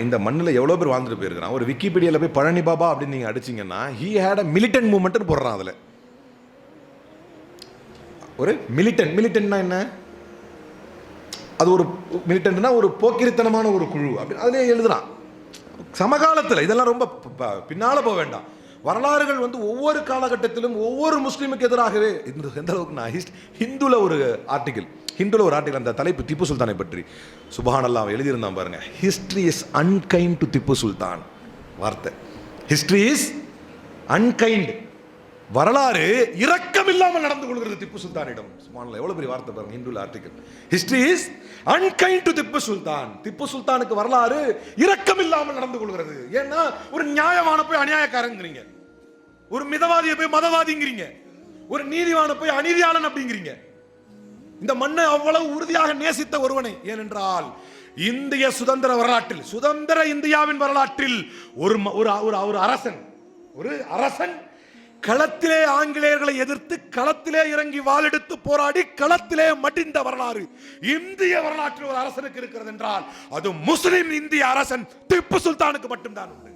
இந்த மண்ணில் எவ்வளோ பேர் வாழ்ந்துட்டு போயிருக்கிறான்? ஒரு விக்கிபீடியாவில் போய் பழனி பாபா அப்படின்னு நீங்கள் அடிச்சீங்கன்னா ஹீ ஹேட் அ மிலிட்டன் மூமெண்ட்னு போடுறான் அதில். ஒரு மிலிட்டன் மிலிட்டன்னா என்ன? அது ஒரு மிலிட்டன்னா ஒரு போக்கிரித்தனமான ஒரு குழு அப்படின்னு அதிலே எழுதுறான். சமகாலத்தில் இதெல்லாம் ரொம்ப பின்னால் போக வேண்டாம். வரலாறுகள் வந்து ஒவ்வொரு காலகட்டத்திலும் ஒவ்வொரு முஸ்லீமுக்கு எதிராகவே இந்த எந்த அளவுக்கு நான் ஹிஸ்ட் ஹிந்துல ஒரு ஆர்டிக்கிள் ஹிந்துல ஒரு ஆர்டிகல் அந்த தலைப்பு திப்பு சுல்தானை பற்றி. சுபஹானல்லாஹ் அவன் எழுதியிருந்தான் பாருங்க. History is unkind to Tipu Sultan. வார்த்தை. ஹிஸ்ட்ரி இஸ் அன்கைண்ட் வரலாறு இரக்கம் இல்லாமல் நடந்து கொள்கிறது திப்பு சுல்தானிடம். சுமானில் எவ்வளவு பெரிய வார்த்தை பாருங்க ஹிந்துல article history is unkind to Tipu Sultan. Tipu சுல்தானுக்கு வரலாறு இரக்கம் இல்லாமல் நடந்து கொள்கிறது. ஏன்னா ஒரு நியாயமான போய் அநியாயக்காரங்கிறீங்க. ஒரு மிதவாதியை போய் மதவாதிங்கிறீங்க. ஒரு நீதிவான போய் அநீதியாளன் அப்படிங்கிறீங்க. இந்த மண்ணை அவ்வளவு உறுதியாக நேசித்த ஒருவனை. ஏனென்றால் இந்திய சுதந்திர வரலாற்றில் சுதந்திர இந்தியாவின் வரலாற்றில் ஒரு ஒரு ஒரு அரசன் ஒரு அரசன் களத்திலே ஆங்கிலேயர்களை எதிர்த்து களத்திலே இறங்கி வாளெடுத்து போராடி களத்திலே மடிந்த வரலாறு இந்திய வரலாற்றில் ஒரு அரசனுக்கு இருக்கிறது என்றால் அது முஸ்லிம் இந்திய அரசன் திப்பு சுல்தானுக்கு மட்டும்தான் உண்டு.